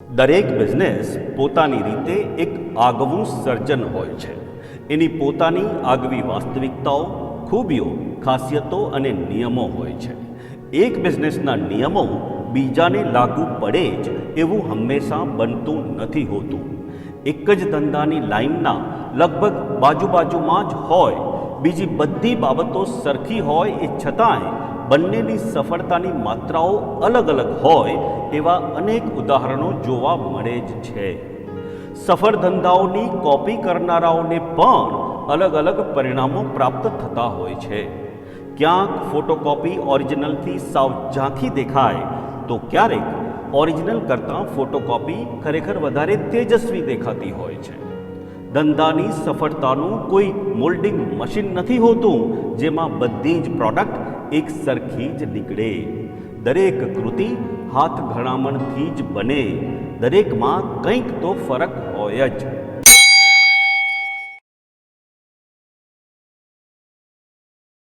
દરેક બિઝનેસ પોતાની રીતે એક આગવું સર્જન હોય છે. એની પોતાની આગવી વાસ્તવિકતાઓ, ખૂબીઓ, ખાસિયતો અને નિયમો હોય છે. એક બિઝનેસના નિયમો બીજાને લાગુ પડે જ એવું હંમેશા બનતું નથી હોતું. એક જ ધંધાની લાઇનના લગભગ બાજુ બાજુમાં જ હોય, બીજી બધી બાબતો સરખી હોય એ છતાંય બંનેની સફળતાની માત્રાઓ અલગ અલગ હોય એવા અનેક ઉદાહરણો જોવા મળે જ છે. સફળ ધંધાઓની કોપી કરનારાઓને પણ અલગ અલગ પરિણામો પ્રાપ્ત થતા હોય છે. ક્યાંક ફોટોકોપી ઓરિજિનલથી સાવ ઝાંખી દેખાય, તો ક્યારેક ઓરિજિનલ કરતાં ફોટોકોપી ખરેખર વધારે તેજસ્વી દેખાતી હોય છે. ધંધાની સફળતાનું કોઈ મોલ્ડિંગ મશીન નથી હોતું, જેમાં બધી જ પ્રોડક્ટ એક સરખી જ નીકળે. દરેક કૃતિ હાથ ઘણામણથી જ બને. દરેકમાં કંઈક તો ફરક હોય જ.